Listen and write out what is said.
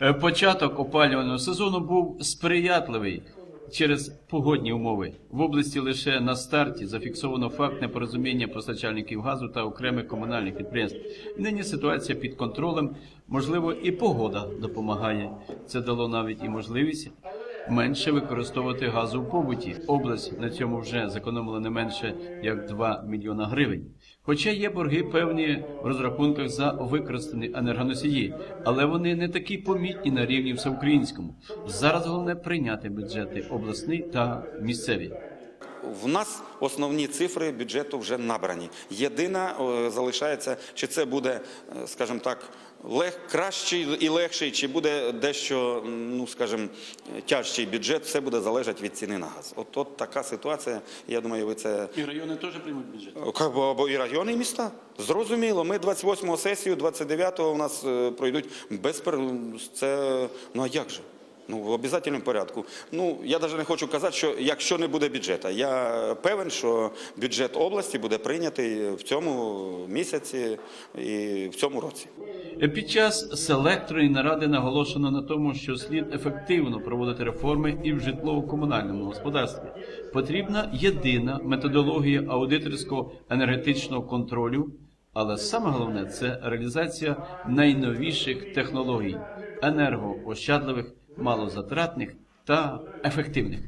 Е, Початок опалювального сезону був сприятливий через погодні умови. В області лише на старті зафіксовано факт непорозуміння постачальників газу та окремих комунальних підприємств. Нині ситуація під контролем, можливо, і погода допомагає. Це дало навіть і можливість менше використовувати газу в побуті. Область на цьому вже зекономила не менше як 2 мільйона гривень. Хоча є борги певні в розрахунках за використані енергоносії, але вони не такі помітні на рівні всеукраїнському. Зараз головне прийняти бюджети обласний та місцеві. В нас основні цифри бюджету вже набрані. Єдина е, залишається, чи це буде, е, скажімо так, лег, кращий і легший, чи буде дещо, ну скажімо, тяжчий бюджет, все буде залежати від ціни на газ. От, от така ситуація. Я думаю, ви це І райони теж приймуть бюджет. Ка- бо- бо і райони, і міста. Зрозуміло. Ми 28 го сесію, 29-го у нас е, пройдуть без. Це ну а як же? Ну, в обов'язковому порядку. Ну, я навіть не хочу казати, що якщо не буде бюджету, я певен, що бюджет області буде прийнятий в цьому місяці і в цьому році. Під час селекторної наради наголошено на тому, що слід ефективно проводити реформи і в житлово-комунальному господарстві. Потрібна єдина методологія аудиторського енергетичного контролю, але саме головне це реалізація найновіших технологій енергоощадливих, малозатратних та ефективних.